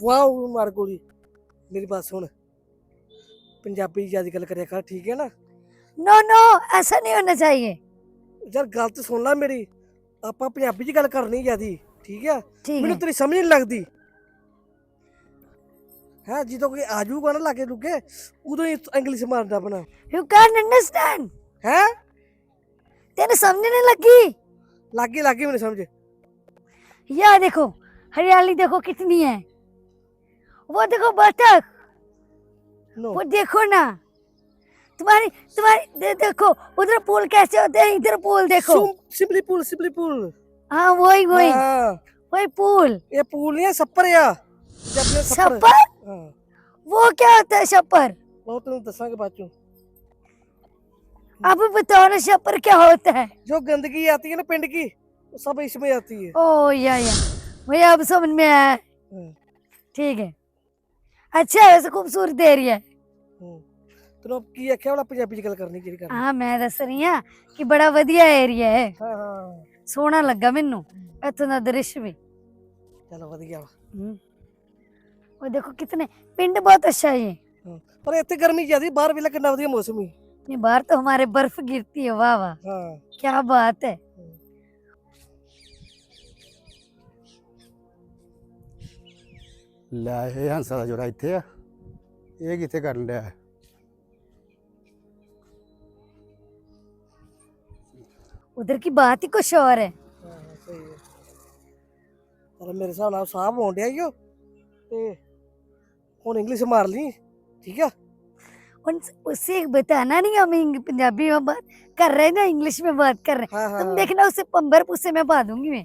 Wow ਮਾਰ ਗੋਲੀ ਮੇਰੀ ਬਾਤ ਸੁਣ ਪੰਜਾਬੀ ਜਿਆਦਾ ਗੱਲ ਕਰਿਆ ਕਰ ਠੀਕ ਹੈ ਨਾ नो नो ऐसा नहीं होना चाहिए ਯਾਰ ਗੱਲ ਤੇ ਸੁਣ ਲੈ ਮੇਰੀ ਆਪਾਂ ਪੰਜਾਬੀ 'ਚ ਗੱਲ ਕਰਨੀ ਜਿਆਦੀ ਠੀਕ ਹੈ ठीक ਮੈਨੂੰ है ਤੇਰੀ ਸਮਝ ਨਹੀਂ ਲੱਗਦੀ ਹੈ ਜਦੋਂ ਕੋਈ ਆ ਜਾਊਗਾ ਨਾ ਲਾਗੇ ਲੁੱਗੇ ਉਦੋਂ ਹੀ ਇੰਗਲਿਸ਼ ਮਾਰਦਾ ਆਪਣਾ यू कैन अंडरस्टैंड ਹੈ तेरे समझने लगी ਲਾਗੇ ਲਾਗੇ ਮੈਨੂੰ ਸਮਝ या देखो हरियाली देखो कितनी है। वो देखो बतख no. वो देखो ना। तुम्हारी तुम्हारी दे, देखो उधर पुल कैसे होते हैं इधर पुल देखो। सिमली पुल सिमली पुल। हाँ वही वही। हाँ। वही पुल। ये पुल है सप्पर या सप्पर हाँ। वो क्या होता है सपर मैं तुम दसांगे बाचू आप बताओ ना सप्पर क्या होता है? जो गंदगी आती है ना पिंड की सब इसमें आती है। ओ या या। मुझे अब समझ में आया हाँ, ठीक है अच्छा है वैसे खूबसूरत एरिया है हाँ। ਤੈਨੂੰ ਕੀ ਆਖਿਆ ਵਾਲਾ ਪੰਜਾਬੀ ਚ ਗੱਲ ਕਰਨੀ ਜਿਹੜੀ ਕਰਨੀ हाँ मैं दस रही हाँ कि बड़ा वधिया एरिया है ਹਾਂ ਹਾਂ ਸੋਹਣਾ ਲੱਗਾ ਮੈਨੂੰ ਇੱਥੋਂ ਦਾ ਦ੍ਰਿਸ਼ ਵੀ ਚਲੋ ਵਧੀਆ ਵਾ ਹਮ। ਉਹ ਦੇਖੋ ਕਿਤਨੇ ਪਿੰਡ बहुत अच्छा है ये ਹਾਂ। ਪਰ ਇੱਥੇ ਗਰਮੀ ਜ਼ਿਆਦੀ ਬਾਹਰ ਵੇਲੇ ਕਿੰਨਾ ਵਧੀਆ ਮੌਸਮ ਹੀ नहीं बाहर तो हमारे बर्फ गिरती है वाह वाह ਹਾਂ क्या बात है ਲੈ ਇਹ ਹੰਸਾ ਦਾ ਜੋੜਾ ਇੱਥੇ ਆ ਇਹ ਕਿੱਥੇ ਕਰਨ ਡਿਆ ਹੈ? उधर की बात ही कुछ और है ਹਾਂ ਸਹੀ ਹੈ ਪਰ ਮੇਰੇ ਹਿਸਾਬ ਨਾਲ ਸਾਹ ਹੋਣ ਡਿਆ ਈਓ ਤੇ ਹੁਣ ਇੰਗਲਿਸ਼ ਮਾਰ ਲਈ ਠੀਕ ਆ उन उससे बताना नहीं हम इंग- पंजाबी में बात कर रहे हैं ना इंग्लिश में बात कर रहे हाँ हैं हाँ तुम देखना उसे पंबर पुस्से में पा दूंगी मैं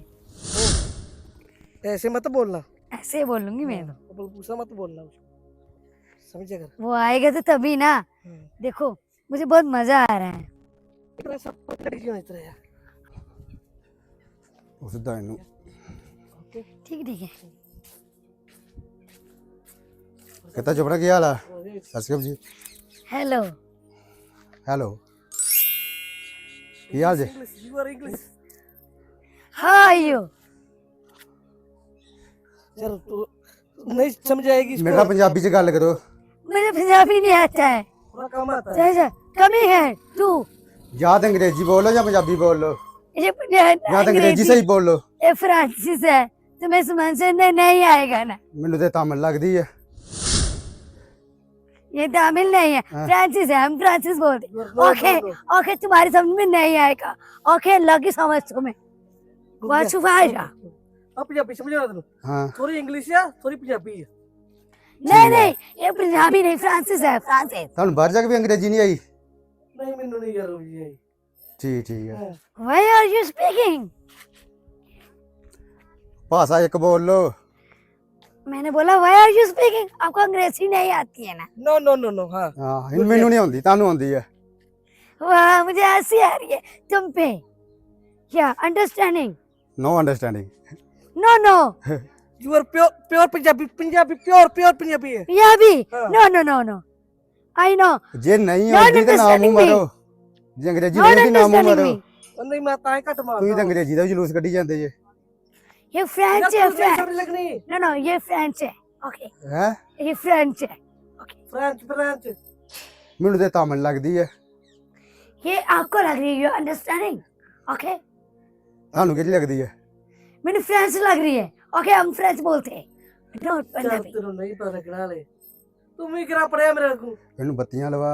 ऐसे मत बोलना ऐसे बोलूँगी मैं तो। पूछा मत बोलना उसको समझे वो आएगा तो तभी ना। देखो मुझे बहुत मज़ा आ रहा है। तो ठीक ठीक है। कहता चोपड़ा क्या हाल है जी। हेलो। हेलो। क्या हाल जी हाउ आर यू सर तो नहीं समझ आएगी मेरा पंजाबी से गल करो। मुझे पंजाबी नहीं आता है। थोड़ा कम आता है। जैसा कमी है तू। या अंग्रेज़ी बोलो या पंजाबी बोलो? ये पंजाब- या तो अंग्रेज़ी सही बोलो। ये फ्रांसीस है तुम्हें समझ में नहीं आएगा ना। मेनू तो तमिल लगती है। ये तमिल नहीं है हाँ। है हम फ्रांसीस बोलते ओके ओके तुम्हारी समझ में नहीं आएगा। ओके लगी समझ तुम्हें। बहुत आएगा छुपाएगा अब पंजाबी समझ आ तेन ਹਾਂ थोड़ी इंग्लिश है थोड़ी पंजाबी है नहीं है। नहीं ये पंजाबी नहीं फ्रांसिस है फ्रांसिस ਤੁਹਾਨੂੰ ਬਾਹਰ ਜਾ ਕੇ ਵੀ ਅੰਗਰੇਜ਼ੀ ਨਹੀਂ ਆਈ नहीं मैंने नहीं यार ये ਠੀਕ ਠੀਕ ਹੈ Why are you speaking ਭਾਸ਼ਾ ਇੱਕ ਬੋਲ ਲਓ मैंने बोला why are you speaking आपको अंग्रेजी नहीं आती है ना नो नो नो नो हाँ ਹਾਂ ਇਹ ਮੈਨੂੰ ਨਹੀਂ ਆਉਂਦੀ ਤੁਹਾਨੂੰ ਆਉਂਦੀ ਹੈ वाह मुझे हंसी आ रही है तुम पे क्या understanding no understanding no no You are pure pure Punjabi Punjabi pure pure Punjabi है या भी हाँ। No no no no I no ਜੇ ਨਹੀਂ Not ਆਉਂਦੀ ਤਾਂ ਨਾ understanding ਮੂੰਹ me. ਮਾਰੋ ਜੇ ਅੰਗਰੇਜ਼ੀ नॉट ਨਹੀਂ ਨਾ ਮੂੰਹ अंडरस्टैंडिंग ਮਾਰੋ मी नहीं मैं ताए कट मार ਤੁਸੀਂ ਤਾਂ अंग्रेजी ਦਾ ਵੀ ਜਲੂਸ ਕੱਢੀ ਜਾਂਦੇ ਜੇ ये फ्रेंच है फ्रेंच लगनी नो नो ये फ्रेंच है ओके ਹੈ ये फ्रेंच है फ्रेंच फ्रेंच ਮੈਨੂੰ ਤੇ ਤਾਮਿਲ ਲੱਗਦੀ ਹੈ ये आपको लग रही है यू अंडरस्टैंडिंग ओके ਤੁਹਾਨੂੰ ਕਿਹੜੀ ਲੱਗਦੀ ਹੈ मैंने फ्रेंच लग रही है ओके हम फ्रेंच बोलते हैं नॉट चल पंजाबी तेरे नहीं पता लगना ले तुम ही करा पड़े मेरे को ਇਹਨੂੰ ਬੱਤੀਆਂ ਲਵਾ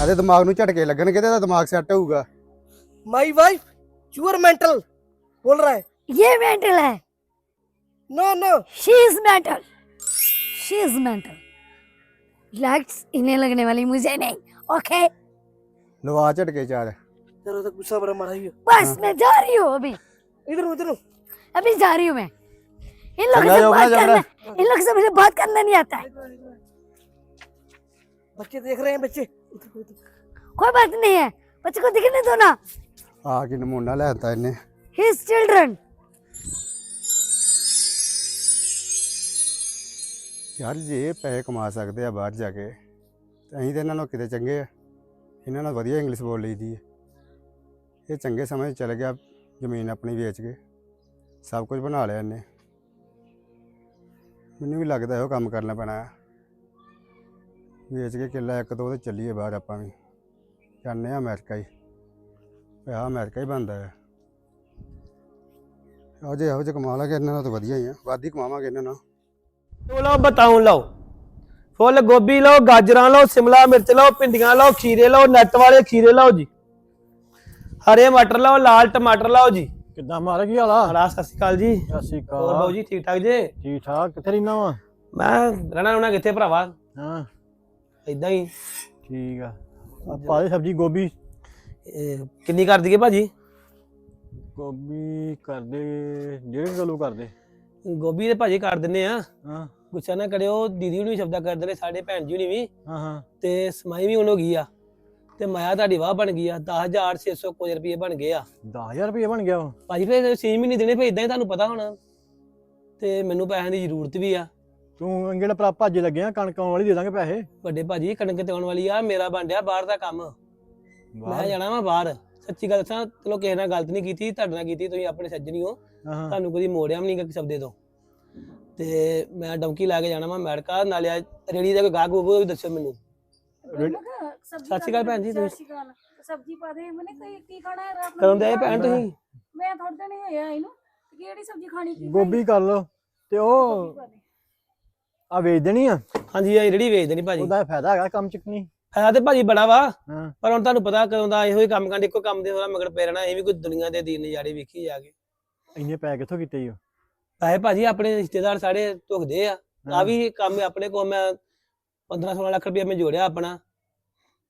ਇਹਦੇ ਦਿਮਾਗ ਨੂੰ ਝਟਕੇ ਲੱਗਣਗੇ ਤੇ ਇਹਦਾ ਦਿਮਾਗ ਸੈੱਟ ਹੋਊਗਾ my wife you are mental बोल रहा है ये मेंटल है no no she is mental she is mental lights इन्हें लगने वाली मुझे नहीं ओके ਲਵਾ ਝਟਕੇ ਚਾਰ तेरा तो गुस्सा बड़ा मारा ही है बस मैं जा रही हूँ अभी इधर हूँ, इधर हूँ। अभी जा रही हूँ मैं इन लोगों चला से जाओ, बात चला जाओ, करना इन लोगों से मुझे बात करना नहीं आता है बच्चे देख रहे हैं बच्चे इधर, इधर। कोई बात नहीं है बच्चे को दिखने दो ना ਆ ਕੇ ਨਮੂਨਾ ਲੈਤਾ ਇਹਨੇ हिज चिल्ड्रन ਯਾਰ ਜੇ ਇਹ ਪੈਸੇ ਕਮਾ ਸਕਦੇ ਆ ਬਾਹਰ ਜਾ ਕੇ ਤਾਂ ਅਸੀਂ ਤਾਂ ਇਹਨਾਂ ਨੂੰ ਕਿਤੇ ਚੰਗੇ ਆ ਇਹਨਾਂ ਨਾਲ ਵਧੀਆ ਇੰਗਲਿਸ਼ ਬੋਲ ਲਈਦੀ ਹੈ ਇਹ ਚੰਗੇ ਸਮੇਂ 'ਚ ਚਲ ਗਿਆ ਜ਼ਮੀਨ ਆਪਣੀ ਵੇਚ ਕੇ ਸਭ ਕੁਝ ਬਣਾ ਲਿਆ ਇਹਨੇ। ਮੈਨੂੰ ਵੀ ਲੱਗਦਾ ਇਹੋ ਕੰਮ ਕਰਨਾ ਪੈਣਾ ਹੈ ਵੇਚ ਕੇ ਕਿੱਲਾ ਇੱਕ ਦੋ ਤੇ ਚੱਲੀਏ ਬਾਹਰ ਆਪਾਂ ਵੀ। ਜਾਂਦੇ ਆ ਅਮਰੀਕਾ ਹੀ। ਪਿਆ ਅਮਰੀਕਾ ਹੀ ਬੰਦਾ ਹੈ ਇਹੋ ਜਿਹੇ ਇਹੋ ਜਿਹੇ ਕਮਾ ਲਾਂਗੇ ਇਹਨਾਂ ਨਾਲ ਤਾਂ ਵਧੀਆ ਹੀ ਆ। ਵੱਧ ਹੀ ਕਮਾਵਾਂਗੇ ਇਹਨਾਂ ਨਾਲ। ਲਓ, ਬਤਾਉ ਲਓ। ਫੁੱਲ ਗੋਭੀ ਲਓ, ਗਾਜਰਾਂ ਲਓ, ਸ਼ਿਮਲਾ ਮਿਰਚ ਲਓ, ਭਿੰਡੀਆਂ ਲਓ, ਖੀਰੇ ਲਓ, ਨੱਟ ਵਾਲੇ ਖੀਰੇ ਲਓ ਜੀ। ਹਰੇ ਮਟਰ ਲਓ, ਲਾਲ ਟਮਾਟਰ ਲਓ ਜੀ। ਕਿੱਦਾਂ ਮਾਰ ਕੀ ਹਾਲਾ? ਹਰਾ ਸਤਿ ਸ਼੍ਰੀ ਅਕਾਲ ਜੀ। ਸਤਿ ਸ਼੍ਰੀ ਹੋਰ ਬਾਊ ਅਕਾਲ ਜੀ ਠੀਕ ਠਾਕ ਜੇ? ਠੀਕ ਠਾਕ ਕਿੱਥੇ ਰਹਿਣਾ ਵਾ? ਮੈਂ ਰਹਿਣਾ ਰੁਣਾ ਕਿੱਥੇ ਭਰਾਵਾ? ਹਾਂ। ਇਦਾਂ ਹੀ। ਠੀਕ ਆ। ਆ ਪਾ ਦੇ ਸਬਜੀ ਗੋਭੀ? ਕਿੰਨੀ ਕਰ ਦਈਏ ਭਾਜੀ? ਗੋਭੀ ਕਰਦੇ ਡੇਢ ਕਿਲੋ ਕਰਦੇ। ਗੋਭੀ ਦੇ ਭਾਜੀ ਕਰ ਦਿੰਨੇ ਆ। ਹਾਂ। ਗੁੱਸਾ ਨਾ ਕਰਿਓ ਦੀਦੀ ਵੀ ਸ਼ਬਦਾ ਕਰਦੇ ਨੇ ਸਾਡੇ ਭੈਣ ਜੀ ਹੁਣੀ ਵੀ। ਹਾਂ ਹਾਂ। ਤੇ ਸਮਾਈ ਵੀ ਹੁਣ ਹੋ ਗਈ ਆ। ਤੇ ਮਾਇਆ ਤੁਹਾਡੀ ਵਾਹ ਬਣ ਗਈ ਆ 10600 ਕੁਝ ਰੁਪਏ ਬਣ ਗਏ ਆ। 10000 ਰੁਪਏ ਬਣ ਗਿਆ ਵਾ। ਭਾਜੀ ਫਿਰ 6 ਮਹੀਨੇ ਦੇਣੇ ਫਿਰ ਇਦਾਂ ਹੀ ਤੁਹਾਨੂੰ ਪਤਾ ਹੋਣਾ। ਤੇ ਮੈਨੂੰ ਪੈਸਿਆਂ ਦੀ ਜ਼ਰੂਰਤ ਵੀ ਆ। ਤੂੰ ਅੰਗੇਲਾ ਭਰਾ ਭੱਜ ਲੱਗਿਆ ਕਣਕ ਆਉਣ ਵਾਲੀ ਦੇ ਦਾਂਗੇ ਪੈਸੇ। ਵੱਡੇ ਭਾਜੀ ਕਣਕ ਤੇ ਆਉਣ ਵਾਲੀ ਆ ਮੇਰਾ ਬਣ ਡਿਆ ਬਾਹਰ ਦਾ ਕੰਮ। ਮੈਂ। ਜਾਣਾ ਵਾ ਬਾਹਰ। ਸੱਚੀ ਗੱਲ ਦੱਸਾਂ ਚਲੋ ਕਿਸੇ ਨਾਲ ਗਲਤ ਨਹੀਂ ਕੀਤੀ ਤੁਹਾਡੇ ਨਾਲ ਕੀਤੀ ਤੁਸੀਂ ਆਪਣੇ ਸੱਜਣੀ ਹੋ। ਤੁਹਾਨੂੰ ਕਦੀ ਮੋੜਿਆ ਵੀ ਨਹੀਂ ਸ਼ਬਦੇ ਤੋਂ। ਤੇ ਮੈਂ ਡੰਕੀ ਲਾ ਕੇ ਜਾਣਾ ਵਾ ਅਮਰੀਕਾ ਨਾਲੇ ਆ ਰੇੜੀ ਦਾ ਕੋਈ ਗਾਹਕ ਹੋਊਗਾ ਉਹ ਵੀ ਦੱਸਿਓ ਮੈਨੂੰ। ਸਤਿ ਸ਼੍ਰੀ ਅਕਾਲ ਭੈਣ ਜੀ, ਤੁਸੀਂ- ਸਤਿ ਸ਼੍ਰੀ ਅਕਾਲ ਸਬਜ਼ੀ ਪਾ ਦੇ। ਮੈਨੇ ਕੋਈ ਕੀ ਖਾਣਾ ਹੈ ਰਾਤ ਨੂੰ? ਕਦੋਂ ਦੇ ਆਏ ਭੈਣ ਤੁਸੀਂ? ਮੈਂ ਥੋੜੇ ਦਿਨ ਹੀ ਹੋਇਆ ਇਹਨੂੰ। ਕਿਹੜੀ ਸਬਜ਼ੀ ਖਾਣੀ ਕੀ ਗੋਭੀ ਕਰ ਲਓ। ਤੇ ਉਹ ਆ ਵੇਚ ਦੇਣੀ ਆ? ਹਾਂਜੀ ਇਹ ਰੇੜੀ ਵੇਚ ਦੇਣੀ ਭਾਜੀ। ਉਹਦਾ ਫਾਇਦਾ ਹੈਗਾ ਕੰਮ ਚੱਕਣੀ ਹੈ ਤੇ ਭਾਜੀ ਬੜਾ ਵਾ। ਹਾਂ। ਪਰ ਹੁਣ ਤੁਹਾਨੂੰ ਪਤਾ ਕਦੋਂ ਦਾ ਇਹੋ ਹੀ ਕੰਮ ਕਰਨ ਇੱਕੋ ਕੰਮ ਦੇ ਹੋਰਾ ਮਗਰ ਪੈ ਰਹਿਣਾ ਇਹ ਵੀ ਕੋਈ ਦੁਨੀਆ ਦੇ ਦੀਨ ਨਜ਼ਾਰੇ ਵੇਖੀ ਜਾ ਕੇ ਇੰਨੇ ਪੈ ਕਿੱਥੋਂ ਕੀਤੇ ਈ? ਪੈਸੇ ਭਾਜੀ ਆਪਣੇ ਰਿਸ਼ਤੇਦਾਰ ਸਾਰੇ ਝੁਕਦੇ ਆ। ਆ। ਵੀ ਕੰਮ ਆਪਣੇ ਕੋ ਮੈਂ 15 16 ਲੱਖ ਰੁਪਏ ਮੈਂ ਜੋੜਿਆ ਆਪਣਾ।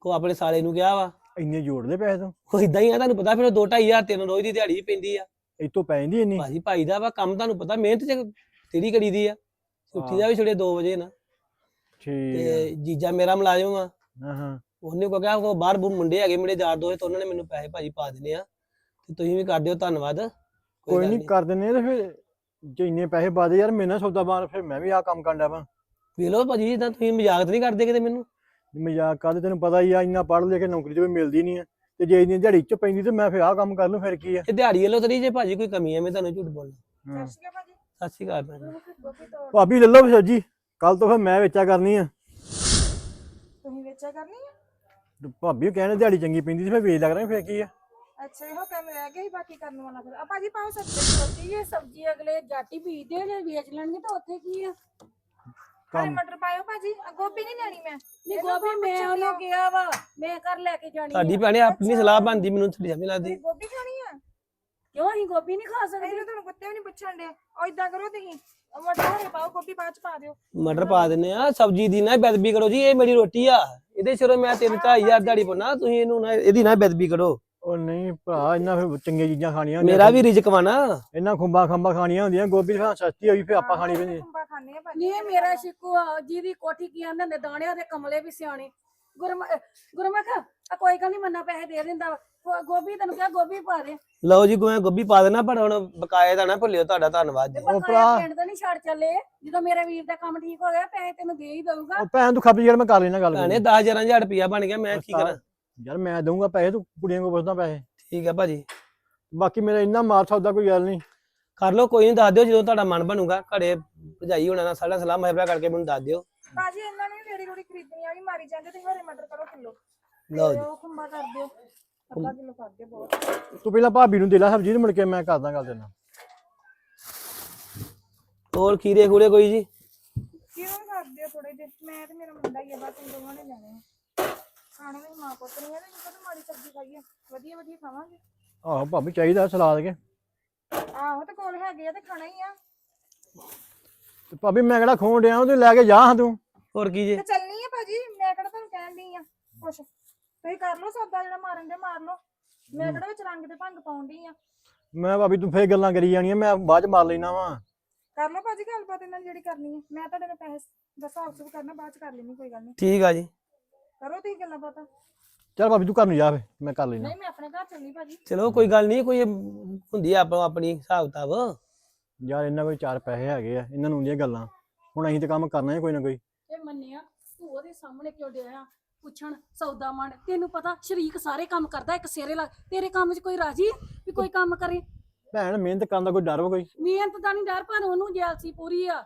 ਕੋ ਆਪਣੇ ਸਾਲੇ ਨੂੰ ਕਿਹਾ ਵਾ ਇੰਨੇ ਜੋੜਦੇ ਪੈਸੇ ਤੋਂ। ਉਹ ਇਦਾਂ ਹੀ ਆ ਤੁਹਾਨੂੰ ਪਤਾ ਫਿਰ 2 ਹਜ਼ਾਰ ਤਿੰਨ ਰੋਜ਼ ਦੀ ਦਿਹਾੜੀ ਪੈਂਦੀ ਆ। ਇਤੋਂ ਪੈ ਜਾਂਦੀ ਇੰਨੀ? ਭਾਜੀ ਭਾਈ ਦਾ ਵਾ ਕੰਮ ਤੁਹਾਨੂੰ ਪਤਾ ਮਿਹਨਤ ਚ ਤੇਰੀ ਕਰੀ ਦੀ ਆ। ਛੁੱਟੀ ਦਾ ਵੀ ਛੜੇ 2 ਵਜੇ ਨਾ। ਠੀਕ ਤੇ ਜੀਜਾ ਮੇਰਾ ਮੁਲਾਜ਼ਮ ਆ। ਹਾਂ ਹਾਂ। ਉਹਨੇ ਕੋ ਕਿਹਾ ਉਹ ਬਾਹਰ ਬੂ ਮੁੰਡੇ ਹੈਗੇ ਮੇਰੇ ਯਾਰ ਦੋਸਤ ਉਹਨਾਂ ਨੇ ਮੈਨੂੰ ਪੈਸੇ ਭਾਜੀ ਪਾ ਦੇਣੇ ਆ। ਤੇ ਤੁਸੀਂ ਵੀ ਕਰ ਦਿਓ ਧੰਨਵਾਦ। ਕੋਈ ਗੱਲ ਨਹੀਂ ਕਰ ਦਿੰਨੇ ਆ ਤੇ ਫਿਰ ਜੇ ਇੰਨੇ ਪੈਸੇ ਬਾਦੇ ਯਾਰ ਮੇਰੇ ਨਾਲ ਸੌਦਾ ਬਾਰ ਫਿਰ ਮੈਂ ਵੀ ਆ ਕੰਮ ਕਰਨ ਵਾ। ਵੇਖ ਲਓ ਭਾਜੀ ਜਿੱਦਾਂ ਤੁਸੀਂ ਮਜ਼ਾਕ ਤਾਂ ਨਹੀਂ ਕਰਦੇ ਕਿਤੇ ਮੈਨੂੰ? ਮਜ਼ਾਕ ਕਰਦੇ ਤੈਨੂੰ ਪਤਾ ਹੀ ਆ ਇੰਨਾ ਪੜ੍ਹ ਲਿਖ ਕੇ ਨੌਕਰੀ ਤੇ ਵੀ ਮਿਲਦੀ ਨਹੀਂ ਆ। ਤੇ ਜੇ ਇੰਨੀ ਦਿਹਾੜੀ ਚ ਪੈਂਦੀ ਤੇ ਮੈਂ ਫਿਰ ਆਹ ਕੰਮ ਕਰ ਲੂੰ ਫਿਰ ਕੀ ਆ? ਇਹ ਦਿਹਾੜੀ ਵੱਲੋਂ ਤਰੀ ਜੇ ਭਾਜੀ ਕੋਈ ਕਮੀ ਹੈ ਮੈਂ ਤੁਹਾਨੂੰ ਝੂਠ ਬੋਲਣਾ ਹਾਂ। ਸਤਿ ਸ਼੍ਰੀ ਅਕਾਲ ਭੈਣ ਭਾਬੀ ਲੈ ਲਓ ਸਬਜੀ ਕੱਲ ਤੋਂ ਫਿਰ ਮੈਂ ਵੇਚਾ ਕਰਨੀ ਆ। ਤੁਸੀਂ ਵੇਚਿਆ ਕਰਨੀ ਆ? ਤੇ ਭਾਬੀ ਕਹਿੰਦੇ ਦਿਹਾੜੀ ਚੰਗੀ ਪੈਂਦੀ ਤੇ ਫਿਰ ਵੇਚ ਲੱਗ ਰਿਹਾ ਫਿਰ ਕੀ ਆ? ਅੱਛਾ ਇਹੋ ਕੰਮ ਰਹਿ ਗਿਆ ਹੀ ਬਾਕੀ ਕਰਨ ਵਾਲਾ ਫਿਰ। ਆ ਭਾਜੀ ਪਾਓ ਸਬਜ਼ੀ। ਇਹ ਸਬਜ਼ੀ ਅਗਲੇ ਜਾਟੀ ਬੀਜਦੇ ਜੇ ਵੇਚ ਲੈਣਗੇ ਤਾਂ ਉੱਥੇ ਕੀ ਆ? ਹਰੇ ਮਟਰ ਪਾਇਓ ਭਾਜੀ। ਆ ਗੋਭੀ ਨਹੀਂ ਲੈਣੀ ਮੈਂ। ਨਹੀਂ ਇਹਨੂੰ ਗੋਭੀ ਮੈਂ ਪੁੱਛਣ ਉਹਨੂੰ? ਕਿਹਾ ਵਾ ਮੈਂ ਘਰ ਲੈ ਕੇ ਜਾਣੀ ਤੁਹਾਡੀ ਆ। ਭੈਣੇ ਆਪਣੀ ਸਲਾਹ ਬਣਦੀ ਮੈਨੂੰ ਥੋੜੀ ਸਮਝ ਲੱਗਦੀ। ਤੁਸੀਂ ਗੋਭੀ ਖਾਣੀ ਆ? ਕਿਉਂ ਅਸੀਂ ਗੋਭੀ ਨਹੀਂ ਖਾ ਸਕਦੇ? ਇਹਨੂੰ ਤੁਹਾਨੂੰ ਕੁੱਤੇ ਵੀ ਨਹੀਂ ਪੁੱਛਣ ਦੇ ਉਹ ਇਦਾਂ ਕਰੋ ਤੁਸੀਂ। ਉਹ ਮਟਰ ਹਰੇ ਪਾਓ ਗੋਭੀ ਬਾਅਦ ਚ ਪਾ ਦਿਓ। ਮਟਰ ਪਾ ਦਿੰਨੇ ਆ। ਸਬਜੀ ਦੀ ਨਾ ਬੇਦਬੀ ਕਰੋ ਜੀ ਇਹ ਮੇਰੀ ਰੋਟੀ ਆ। ਇਹਦੇ ਸਿਰੋਂ ਮੈਂ 3-4000 ਦਿਹਾੜੀ ਪਾਉਣਾ ਤੁਸੀਂ ਇਹਨੂੰ ਨਾ ਇਹਦੀ ਨਾ ਬੇਦਬੀ ਕਰੋ। ਉਹ ਨਹੀਂ ਭਰਾ ਇੰਨਾ ਫਿਰ ਚੰਗੀਆਂ ਚੀਜ਼ਾਂ ਖਾਣੀਆਂ ਹੁੰਦੀਆਂ ਮੇਰਾ ਵੀ ਰਿਜਕ ਵਾ ਨਾ। ਇੰਨਾ ਖੁੰਬਾ ਖੰਬਾ ਖਾਣੀਆਂ ਹੁੰਦੀਆਂ ਗੋਭੀ ਤਾਂ ਸਸਤੀ ਹੋਈ ਫਿਰ ਆਪਾਂ ਖਾਣੀ ਪੈਂਦੀ। ਖੁੰਬਾ ਖਾਣੇ ਆ ਭਾਜੀ? ਨਹੀਂ ਇਹ ਮੇਰਾ ਸ਼ਿਕੂ ਆ ਜਿਹਦੀ ਕੋਠੀ ਕੀ ਆਂਦੇ ਨੇ ਦਾਣਿਆਂ ਦੇ ਕਮਲੇ ਵੀ ਸਿਆਣੇ। ਗੁਰਮ ਗੁਰਮੁਖ ਆ ਕੋਈ ਗੱਲ ਨਹੀਂ ਮੰਨਾ ਪੈਸੇ ਦੇ ਦਿੰਦਾ ਵਾ। ਗੋ- ਗੋਭੀ ਤੈਨੂੰ ਕਿਹਾ ਗੋਭੀ ਪਾ ਦੇ। ਲਓ ਜੀ ਮੈਂ ਗੋਭੀ ਪਾ ਦੇਣਾ ਪਰ ਹੁਣ ਬਕਾਏ ਦਾ ਨਾ ਭੁੱਲਿਓ ਤੁਹਾਡਾ ਧੰਨਵਾਦ ਜੀ। ਉਹ ਬਕਾਇਆ ਭਰਾ- ਪਿੰਡ ਤੋਂ ਨਹੀਂ ਛੱਡ ਚੱਲੇ। ਜਦੋਂ ਮੇਰੇ ਵੀਰ ਦਾ ਕੰਮ ਠੀਕ ਹੋ ਗਿਆ ਪੈਸੇ ਤੈਨੂੰ ਦੇ ਹੀ ਦਊਗਾ। ਉਹ ਭੈਣ ਤੂੰ ਖੱਪ ਜਿਹੜਾ ਮੈਂ ਕਰ ਲੈਣਾ ਗੱਲ ਭੈਣੇ 10000 ਰੁਪਇਆ ਬਣ ਗਿਆ ਮੈਂ ਕੀ ਕਰਾਂ? ਯਾਰ ਮੈਂ ਦਊਂਗਾ ਪੈਸੇ ਤੂੰ ਕੁੜੀਆਂ ਕੋਲ ਪੁੱਛਦਾ ਪੈਸੇ। ਠੀਕ ਆ ਭਾਜੀ। ਬਾਕੀ ਮੇਰਾ ਇੰਨਾ ਮਾਰ ਸਕਦਾ ਕੋਈ ਗੱਲ ਨਹੀਂ ਕਰ ਲਓ ਕੋਈ ਨਹੀਂ ਦੱਸ ਦਿਓ ਜਦੋਂ ਤੁਹਾਡਾ ਮਨ ਬਣੂਗਾ ਘਰੇ ਭਜਾਈ ਹੋਣਾ ਨਾਲ ਸਾਡਾ ਸਲਾਹ ਮਸ਼ਵਰਾ ਕਰਕੇ ਮੈਨੂੰ ਦੱਸ ਦਿਓ। ਭਾਜੀ ਇਹਨਾਂ ਨੇ ਰੇੜੀ ਰੋੜੀ ਖਰੀਦਣੀ ਆ ਵੀ ਮਾਰੀ ਜਾਂਦੇ ਤੇ ਹਰੇ ਮਟਰ ਕਰੋ ਕਿਲੋ। ਲਓ ਜੀ। ਉਹ ਖੁੰਬਾ ਕਰ ਦਿਓ ਅੱਧਾ ਕਿਲੋ ਕਰ ਦਿਓ ਬਹੁਤ। ਤੂੰ ਪਹਿਲਾਂ ਭਾਬੀ ਨੂੰ ਦੇ ਲੈ ਸਬਜ਼ੀ ਤੇ ਮੁੜ ਕੇ ਮੈਂ ਕਰਦਾ ਗੱਲ ਤੇਰੇ ਨਾਲ। ਹੋਰ ਖੀਰੇ ਖੂਰੇ ਕੋਈ ਜੀ? ਕਿਉਂ ਕਰ ਦਿਓ ਥੋੜੇ ਜਿਹੇ। ਮੈਂ ਤੇ ਮੇਰਾ ਮੁੰਡਾ ਹੀ ਆ ਬਸ ਦੋਵਾਂ ਨੇ ਲੈਣੇ ਆ ਖਾਣੇ ਵੀ ਮਾਂ ਪੁੱਤ ਨਹੀਂ ਆ ਤੇ ਜਦੋਂ ਮਾੜੀ ਸਬਜ਼ੀ ਖਾਈਏ। ਵਧੀਆ ਵਧੀਆ ਖਾਵਾਂਗੇ। ਆਹੋ ਭਾਬੀ ਚਾਹੀਦਾ ਸਲਾਦ ਕੇ। ਆਹੋ ਤੇ ਕੋਲ ਹੈਗੇ ਆ ਤੇ ਖਾਣਾ ਹੀ ਆ। ਤੇ ਭਾਬੀ ਮੈਂ ਕਿਹੜਾ ਖੋਣ ਡਿਆ ਤੂੰ ਲੈ ਕੇ ਜਾ ਹਾਂ ਤੂੰ। ਹੋਰ ਕੀ ਜੀ? ਤੇ ਚੱਲਣੀ ਆ ਭਾਜੀ ਮੈਂ ਕਿਹੜਾ ਤੁਹਾਨੂੰ ਕਹਿਣ ਦੀ ਆ ਕੁਛ ਤੁਸੀਂ ਕਰ ਲਓ ਸੌਦਾ ਜਿਹੜਾ ਮਾਰਨ ਦੇ ਮਾਰ ਲਓ। ਮੈਂ ਕਿਹੜਾ ਵਿੱਚ ਰੰਗ ਤੇ ਭੰਗ ਪਾਉਣ ਡਈ ਆ। ਮੈਂ ਭਾਬੀ ਤੂੰ ਫੇਰ ਗੱਲਾਂ ਕਰੀ ਜਾਣੀਆਂ ਮੈਂ ਬਾਅਦ ਚ ਮਾਰ ਲੈਣਾ ਵਾ। ਕਰ ਲਓ ਭਾਜੀ ਗੱਲਬਾਤ ਇਹਨਾਂ ਦੀ ਜਿਹੜੀ ਕਰਨੀ ਆ। ਮੈਂ ਤੁਹਾਡੇ ਨਾਲ ਪੈਸੇ ਦਾ ਹਿਸਾਬ ਸੁਭ ਕਰਨਾ ਬਾਅਦ ਚ ਕਰ ਲੈਣੀ ਕੋਈ ਗੱਲ ਨਹੀਂ ਠੀਕ ਆ ਜੀ। ਕਰੋ ਤੁਸੀਂ ਗੱਲਾਂ ਬਾਤਾਂ। ਚੱਲ ਭਾਬੀ ਤੂੰ ਘਰ ਨੂੰ ਜਾ ਫੇ ਮੈਂ ਕਰ ਲੈਣਾ ਨਹੀਂ ਮੈਂ ਆਪਣੇ ਘਰ ਚੱਲਣੀ ਭਾਜੀ। ਚਲੋ ਕੋਈ ਗੱਲ ਨਹੀਂ ਕੋਈ ਹੁੰਦੀ ਆ ਆਪੋ ਆਪਣੀ ਹਿਸਾਬ ਕਿਤਾਬ। ਯਾਰ ਇਹਨਾਂ ਕੋਲ ਚਾਰ ਪੈਸੇ ਹੈਗੇ ਆ ਇਹਨਾਂ ਨੂੰ ਹੁੰਦੀਆਂ ਗੱਲਾਂ। ਹੁਣ ਅਸੀਂ ਤੇ ਕੰਮ ਕਰਨਾ ਹੈ ਕੋਈ ਨਾ ਕੋਈ। ਇਹ ਮੰਨਿਆ ਤੂੰ ਉਹਦੇ ਸਾਹਮਣੇ ਕਿਉਂ ਡਿਆ ਪੁੱਛਣ ਸੌਦਾ ਮਣ। ਤੈਨੂੰ ਪਤਾ ਸ਼ਰੀਕ ਸਾਰੇ ਕੰਮ ਕਰਦਾ ਇੱਕ ਸਿਰੇ ਲੱਗ ਤੇਰੇ ਕੰਮ 'ਚ ਕੋਈ ਰਾਜੀ ਵੀ ਕੋਈ ਕੰਮ ਕਰੇ? ਭੈਣ ਮਿਹਨਤ ਕਰਨ ਦਾ ਕੋਈ ਡਰ ਵਾ ਕੋਈ? ਮਿਹਨਤ ਦਾ ਨਹੀਂ ਡਰ ਪਰ ਉਹਨੂੰ ਜੈਲਸੀ ਪੂਰੀ ਆ।